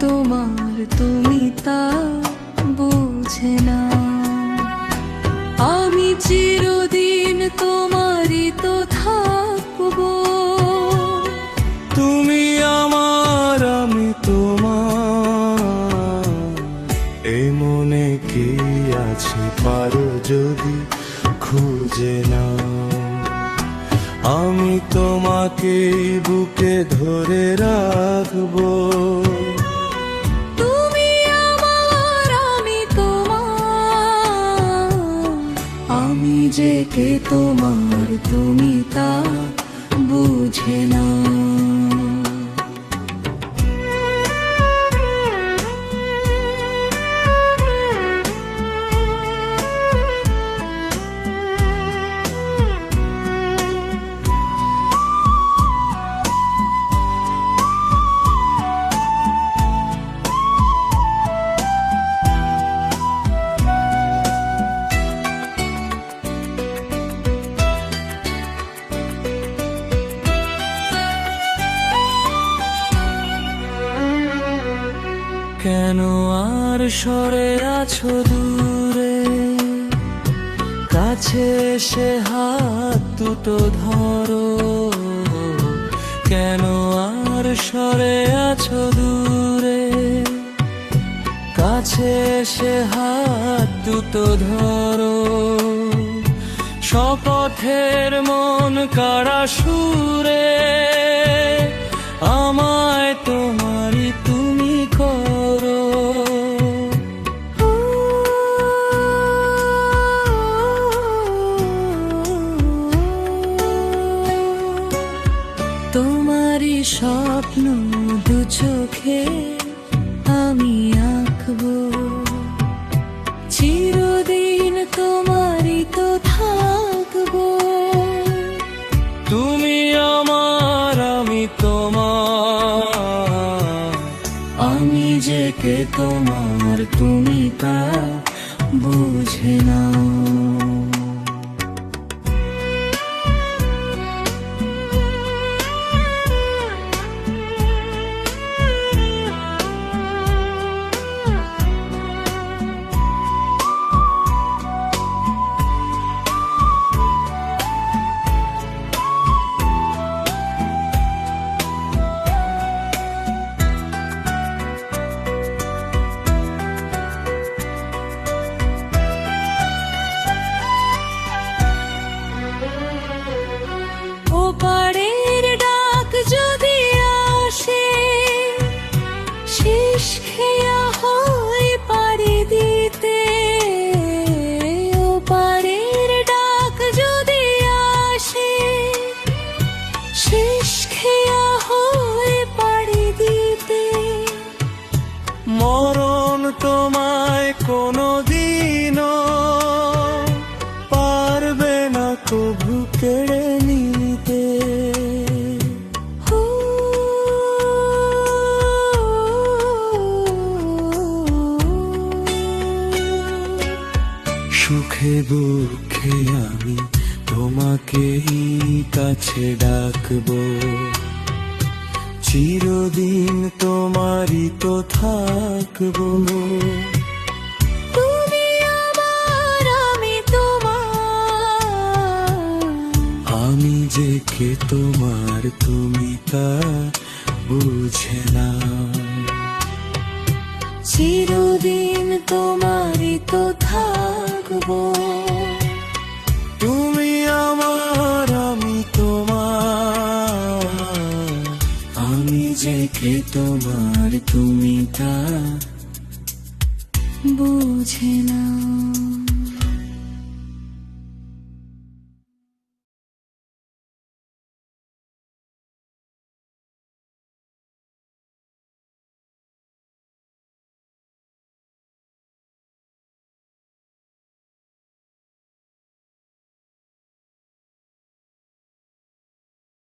তোমার তুমি তা বুঝে না। আমি চিরদিন তোমারই তো থাকব। তুমি আমার, আমি তোমার। এই মনে কি আছে পারো যদি খুঁজে না আমি তোমাকে বুকে ধরে রাখব। তুমি আমার, আমি তোমার। আমি যে কে তোমার, তুমি তা বুঝে না কেন আর সরে আছো দূরে? কাছে এসে হাত দুটো ধরো। কেন আর সরে আছো দূরে? কাছে এসে হাত দুটো ধরো। শপথের মন কারা সুরে চোখে আমি আঁকবো। চিরদিন তোমারই তো থাকব। তুমি আমার, আমি তোমার। আমি যে কে তোমার, তুমি তা বুঝে না মরণ তোমায় কোনো দিনও পারবে না কভু কেড়ে নিতে। সুখে দুঃখে আমি তোমাকেই কাছে ডাকবো। চিরদিন তোমারই তো থাকব। তুমি আমার আমি তোমার। আমি যে কে তোমার তুমি তা বুঝে না। চিরদিন তোমারই আমি যে কে তোমার তুমি তা বুঝে না